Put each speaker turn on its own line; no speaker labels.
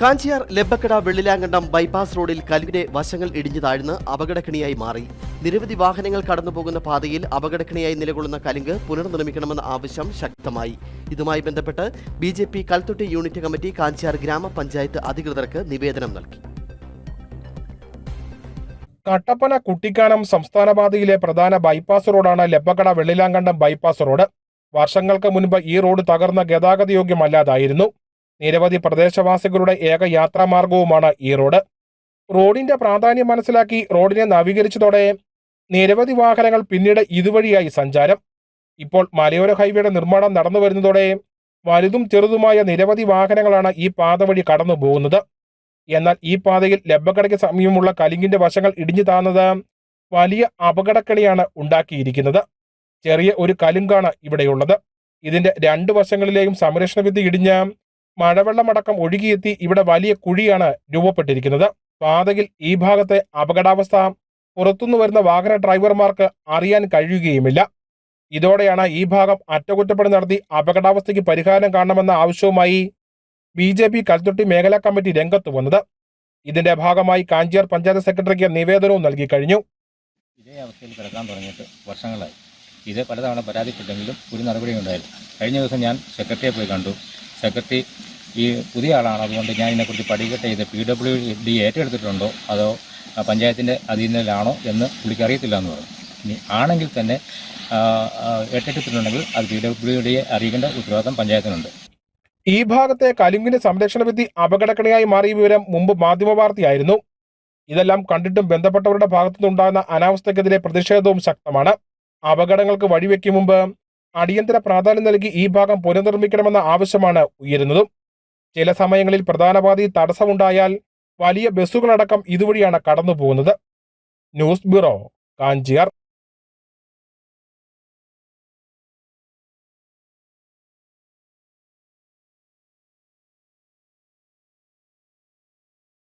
Kanchiyar ലെബക്കട Vellilankandam bypass റോഡിൽ കല്ലിന്റെ വശങ്ങൾ ഇടിഞ്ഞു താഴ്ന്ന് അപകടക്കിണിയായി മാറി. നിരവധി വാഹനങ്ങൾ കടന്നുപോകുന്ന പാതയിൽ അപകടക്കിണിയായി നിലകൊള്ളുന്ന കലുങ്ക് പുനർനിർമ്മിക്കണമെന്ന ആവശ്യം ശക്തമായി. ഇതുമായി ബന്ധപ്പെട്ട് B J P Kalthotti unit committee Kanchiyar ഗ്രാമപഞ്ചായത്ത് അധികൃതർക്ക് നിവേദനം നൽകി.
കട്ടപ്പന കുട്ടിക്കാനം സംസ്ഥാന പാതയിലെ പ്രധാന ബൈപ്പാസ് റോഡാണ് ലെബക്കട വെള്ളിലാങ്കണ്ടം ബൈപ്പാസ് റോഡ്. വർഷങ്ങൾക്ക് മുൻപ് ഈ റോഡ് തകർന്ന ഗതാഗതയോഗ്യമല്ലാതായിരുന്നു. നിരവധി പ്രദേശവാസികളുടെ ഏക യാത്രാമാർഗവുമാണ് ഈ റോഡ്. റോഡിന്റെ പ്രാധാന്യം മനസ്സിലാക്കി റോഡിനെ നവീകരിച്ചതോടെ നിരവധി വാഹനങ്ങൾ പിന്നീട് ഇതുവഴിയായി സഞ്ചാരം. ഇപ്പോൾ മലയോര ഹൈവേയുടെ നിർമ്മാണം നടന്നു വരുന്നതോടെ വലുതും ചെറുതുമായ നിരവധി വാഹനങ്ങളാണ് ഈ പാത വഴി കടന്നു പോകുന്നത്. എന്നാൽ ഈ പാതയിൽ ലബ്ബക്കടയ്ക്ക് സമീപമുള്ള കലിങ്കിന്റെ വശങ്ങൾ ഇടിഞ്ഞു താന്നത് വലിയ അപകടക്കണിയാണ് ഉണ്ടാക്കിയിരിക്കുന്നത്. ചെറിയ ഒരു കലുങ്കാണ് ഇവിടെയുള്ളത്. ഇതിന്റെ രണ്ട് വശങ്ങളിലെയും സംരക്ഷണ ഭിത്തി ഇടിഞ്ഞ് മഴവെള്ളമടക്കം ഒഴുകിയെത്തി ഇവിടെ വലിയ കുഴിയാണ് രൂപപ്പെട്ടിരിക്കുന്നത്. പാതയിൽ ഈ ഭാഗത്തെ അപകടാവസ്ഥ പുറത്തുനിന്ന് വരുന്ന വാഹന ഡ്രൈവർമാർക്ക് അറിയാൻ കഴിയുകയുമില്ല. ഇതോടെയാണ് ഈ ഭാഗം അറ്റകുറ്റപ്പണി നടത്തി അപകടാവസ്ഥയ്ക്ക് പരിഹാരം കാണണമെന്ന ആവശ്യവുമായി ബി ജെ പി കൽത്തൊട്ടി മേഖലാ കമ്മിറ്റി രംഗത്ത് വന്നത്. ഇതിന്റെ ഭാഗമായി കാഞ്ചിയാർ പഞ്ചായത്ത് സെക്രട്ടറിക്ക് നിവേദനവും നൽകി കഴിഞ്ഞു.
ഇതേ അവസ്ഥയിൽ കിടക്കാൻ തുടങ്ങിയിട്ട് വർഷങ്ങളായി. ഇത് പലതവണ പരാതിപ്പെട്ടെങ്കിലും ഒരു നടപടിയും ഉണ്ടായില്ല. കഴിഞ്ഞ ദിവസം ഞാൻ സെക്രട്ടറിയെ പോയി കണ്ടു. സെക്രട്ടറി ഈ പുതിയ ആളാണ്. അതുകൊണ്ട് ഞാൻ ഇതിനെക്കുറിച്ച് പഠിക്കട്ടെ. ഇത് പി ഡബ്ല്യു ഡി ഏറ്റെടുത്തിട്ടുണ്ടോ? അതോ പഞ്ചായത്തിന്റെ അധീനയിലാണോ എന്ന് പുള്ളിക്കറിയത്തില്ല എന്ന് പറഞ്ഞു. ഇനി ആണെങ്കിൽ തന്നെ ഏറ്റെടുത്തിട്ടുണ്ടെങ്കിൽ അത് പി ഡബ്ല്യു ഡിയെ അറിയിക്കേണ്ട ഉത്തരവാദിത്തം പഞ്ചായത്തിനുണ്ട്.
ഈ ഭാഗത്തെ കലുങ്കിന്റെ സംരക്ഷണ വിധി അപകടക്കണിയായി മാറിയ വിവരം മുമ്പ് മാധ്യമവാർത്തയായിരുന്നു ഇതെല്ലാം കണ്ടിട്ടും ബന്ധപ്പെട്ടവരുടെ ഭാഗത്തുനിന്നുണ്ടാകുന്ന അനാവസ്ഥക്കെതിരെ പ്രതിഷേധവും ശക്തമാണ്. അപകടങ്ങൾക്ക് വഴിവെക്കും മുമ്പ് അടിയന്തര പ്രാധാന്യം നൽകി ഈ ഭാഗം പുനർനിർമ്മിക്കണമെന്ന ആവശ്യമാണ് ഉയരുന്നതും. ചില സമയങ്ങളിൽ പ്രധാന പാതയിൽ തടസ്സമുണ്ടായാൽ വലിയ ബസ്സുകളടക്കം ഇതുവഴിയാണ് കടന്നു ന്യൂസ് ബ്യൂറോ കാഞ്ചിയാർ.